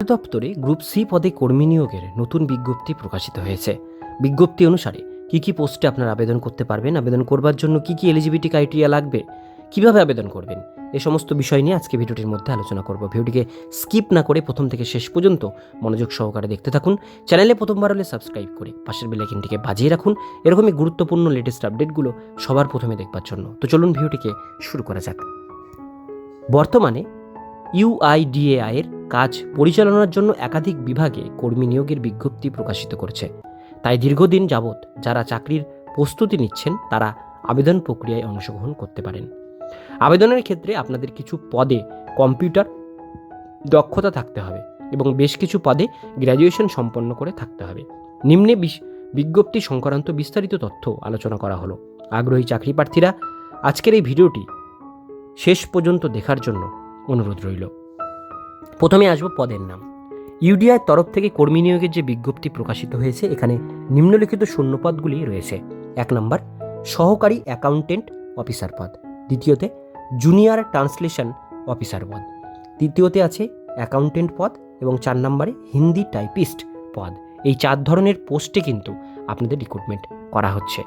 দপ্তরে group C পদে কর্মী নিয়োগের নতুন বিজ্ঞপ্তি প্রকাশিত হয়েছে। বিজ্ঞপ্তি অনুসারে কি কি পোস্টে আপনারা আবেদন করতে পারবেন, আবেদন করবার জন্য কি কি এলিজিবিলিটি ক্রাইটেরিয়া লাগবে, কীভাবে আবেদন করবেন, এ সমস্ত বিষয় নিয়ে আজকে ভিডিওটির মধ্যে আলোচনা করব। ভিডিওটিকে স্কিপ না করে প্রথম থেকে শেষ পর্যন্ত মনোযোগ সহকারে দেখতে থাকুন। চ্যানেলে প্রথমবার হলে সাবস্ক্রাইব করে পাশের বেলাইকিনটিকে বাজিয়ে রাখুন। এরকমই গুরুত্বপূর্ণ লেটেস্ট আপডেটগুলো সবার প্রথমে দেখবার জন্য। তো চলুন ভিডিওটিকে শুরু করা যাক। বর্তমানে ইউআইডিএআই এর কাজ পরিচালনার জন্য একাধিক বিভাগে কর্মী নিয়োগের বিজ্ঞপ্তি প্রকাশিত করছে। তাই দীর্ঘদিন যাবৎ যারা চাকরির প্রস্তুতি নিচ্ছেন, তারা আবেদন প্রক্রিয়ায় অংশগ্রহণ করতে পারেন। আবেদনের ক্ষেত্রে আপনাদের কিছু পদে কম্পিউটার দক্ষতা থাকতে হবে এবং বেশ কিছু পদে গ্র্যাজুয়েশন সম্পন্ন করে থাকতে হবে। নিম্নে বিজ্ঞপ্তি সংক্রান্ত বিস্তারিত তথ্য আলোচনা করা হলো। আগ্রহী চাকরি প্রার্থীরা আজকের এই ভিডিওটি শেষ পর্যন্ত দেখার জন্য অনুরোধ রইল। প্রথমে আসব পদের নাম। ইউডিআই তরফ থেকে কর্মী নিয়োগের যে বিজ্ঞপ্তি প্রকাশিত হয়েছে, এখানে নিম্নলিখিত শূন্যপদগুলি রয়েছে। এক নম্বর, সহকারী অ্যাকাউন্টেন্ট অফিসার পদ। দ্বিতীয়তে, জুনিয়র ট্রান্সলেশন অফিসার পদ। তৃতীয়তে আছে অ্যাকাউন্টেন্ট পদ এবং চার নম্বরে হিন্দি টাইপিস্ট পদ। এই চার ধরনের পোস্টে কিন্তু আপনাদের রিক্রুটমেন্ট করা হচ্ছে।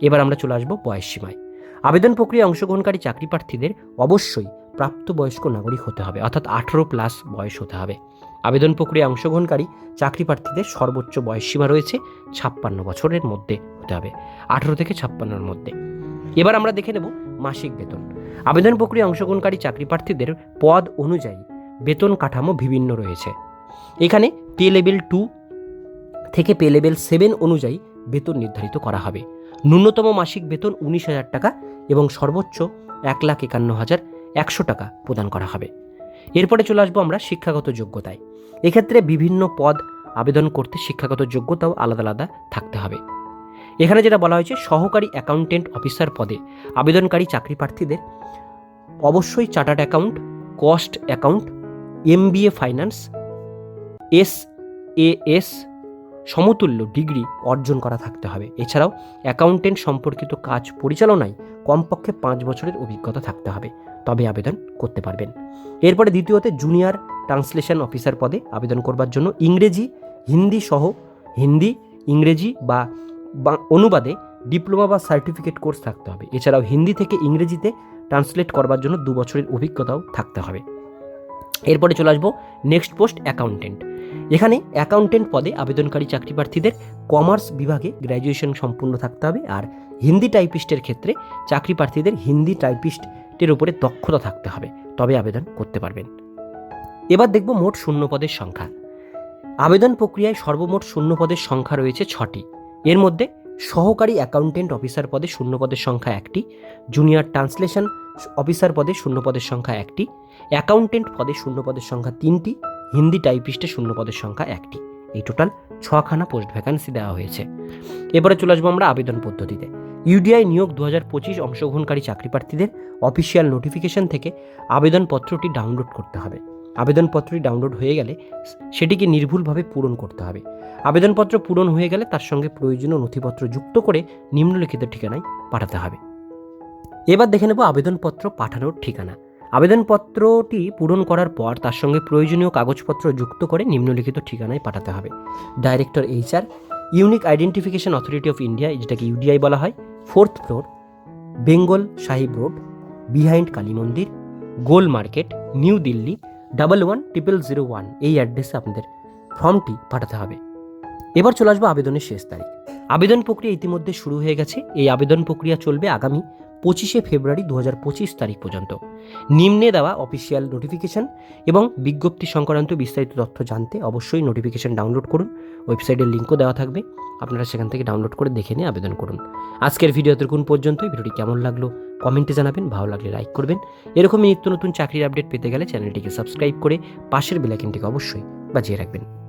এবার আমরা চলে আসব বয়স সীমায়। আবেদন প্রক্রিয়ায় অংশগ্রহণকারী চাকরি প্রার্থীদের অবশ্যই প্রাপ্তবয়স্ক নাগরিক হতে হবে, অর্থাৎ আঠেরো প্লাস বয়স হতে হবে। আবেদন প্রক্রিয়ায় অংশগ্রহণকারী চাকরি প্রার্থীদের সর্বোচ্চ বয়স সীমা রয়েছে ছাপ্পান্ন বছরের মধ্যে হতে হবে, আঠেরো থেকে ছাপ্পান্নর মধ্যে। এবার আমরা দেখে নেব মাসিক বেতন। আবেদন প্রক্রিয়ায় অংশগ্রহণকারী চাকরি প্রার্থীদের পদ অনুযায়ী বেতন কাঠামো বিভিন্ন রয়েছে। এখানে পে লেভেল টু থেকে পে লেভেল সেভেন অনুযায়ী বেতন নির্ধারিত করা হবে। ন্যূনতম মাসিক বেতন উনিশ হাজার টাকা এবং সর্বোচ্চ এক লাখ একান্ন হাজার একশো টাকা প্রদান করা হবে। এরপরে চলে আসব আমরা শিক্ষাগত যোগ্যতায়। এক্ষেত্রে বিভিন্ন পদ আবেদন করতে শিক্ষাগত যোগ্যতাও আলাদা আলাদা থাকতে হবে। এখানে যেটা বলা হয়েছে, সহকারী অ্যাকাউন্টেন্ট অফিসার পদে আবেদনকারী চাকরি প্রার্থীদের অবশ্যই chartered account cost account MBA finance S A S সমতুল্য ডিগ্রি অর্জন করা থাকতে হবে। এছাড়াও অ্যাকাউন্টেন্ট সম্পর্কিত কাজ পরিচালনায় কমপক্ষে পাঁচ বছরের অভিজ্ঞতা থাকতে হবে। তবে আবেদন করতে পারবেন। এরপরে দ্বিতীয়তে জুনিয়র ট্রান্সলেশন অফিসার পদে আবেদন করবার জন্য ইংরেজি, হিন্দি সহ হিন্দি, ইংরেজি বা অনুবাদে ডিপ্লোমা বা সার্টিফিকেট কোর্স থাকতে হবে। এছাড়াও হিন্দি থেকে ইংরেজিতে ট্রান্সলেট করবার জন্য দু বছরের অভিজ্ঞতাও থাকতে হবে। এরপরে চলে আসব নেক্সট পোস্ট অ্যাকাউন্টেন্ট এখানে অ্যাকাউন্টেন্ট পদে আবেদনকারী চাকরি প্রার্থীদের কমার্স বিভাগে গ্র্যাজুয়েশন সম্পূর্ণ থাকতে হবে। আর হিন্দি টাইপিস্টের ক্ষেত্রে চাকরি প্রার্থীদের হিন্দি টাইপিস্টের উপরে দক্ষতা থাকতে হবে, তবে আবেদন করতে পারবেন। এবার দেখব মোট শূন্য পদের সংখ্যা। আবেদন প্রক্রিয়ায় সর্বমোট শূন্য পদের সংখ্যা রয়েছে ছটি। এর মধ্যে সহকারী অ্যাকাউন্টেন্ট অফিসার পদে শূন্য পদের সংখ্যা একটি, জুনিয়র ট্রান্সলেশন অফিসার পদে শূন্য পদের সংখ্যা একটি, অ্যাকাউন্টেন্ট পদে শূন্য পদের সংখ্যা তিনটি, হিন্দি টাইপিস্টে শূন্য পদের সংখ্যা একটি। এই টোটাল ছখানা পোস্ট ভ্যাকান্সি দেওয়া হয়েছে। এবারে চলে আসব আমরা আবেদন পদ্ধতিতে। ইউডিআই নিয়োগ দু হাজার পঁচিশ অংশগ্রহণকারী চাকরি প্রার্থীদের অফিসিয়াল নোটিফিকেশন থেকে আবেদনপত্রটি ডাউনলোড করতে হবে। আবেদনপত্রটি ডাউনলোড হয়ে গেলে সেটিকে নির্ভুলভাবে পূরণ করতে হবে। আবেদনপত্র পূরণ হয়ে গেলে তার সঙ্গে প্রয়োজনীয় নথিপত্র যুক্ত করে নিম্নলিখিত ঠিকানায় পাঠাতে হবে। এবার দেখে নেব আবেদনপত্র পাঠানোর ঠিকানা। আবেদনপত্রটি পূরণ করার পর তার সঙ্গে প্রয়োজনীয় কাগজপত্র যুক্ত করে নিম্নলিখিত ঠিকানায় পাঠাতে হবে। Director HR unique identification authority of India, যেটাকে ইউডিআই বলা হয় fourth floor, Bengal Sahib road, behind Kali Mandir, Gol market, New Delhi, double one triple zero one, এই অ্যাড্রেসে আপনাদের ফর্মটি পাঠাতে হবে। এবার চলে আসব আবেদনের শেষ তারিখ। আবেদন প্রক্রিয়া ইতিমধ্যে শুরু হয়ে গেছে। এই আবেদন প্রক্রিয়া চলবে আগামী পঁচিশে ফেব্রুয়ারি দু হাজার পঁচিশ তারিখ পর্যন্ত। নিম্নে দেওয়া অফিসিয়াল নোটিফিকেশন এবং বিজ্ঞপ্তি সংক্রান্ত বিস্তারিত তথ্য জানতে অবশ্যই নোটিফিকেশন ডাউনলোড করুন। ওয়েবসাইটের লিঙ্কও দেওয়া থাকবে। আপনারা সেখান থেকে ডাউনলোড করে দেখে নিয়ে আবেদন করুন। আজকের ভিডিও এতক্ষণ পর্যন্ত ভিডিওটি কেমন লাগল কমেন্টে জানাবেন, ভালো লাগলে লাইক করবেন। এরকমই নিত্য নতুন চাকরির আপডেট পেতে গেলে চ্যানেলটিকে সাবস্ক্রাইব করে পাশের বেলাইকনটিকে অবশ্যই বাজিয়ে রাখবেন।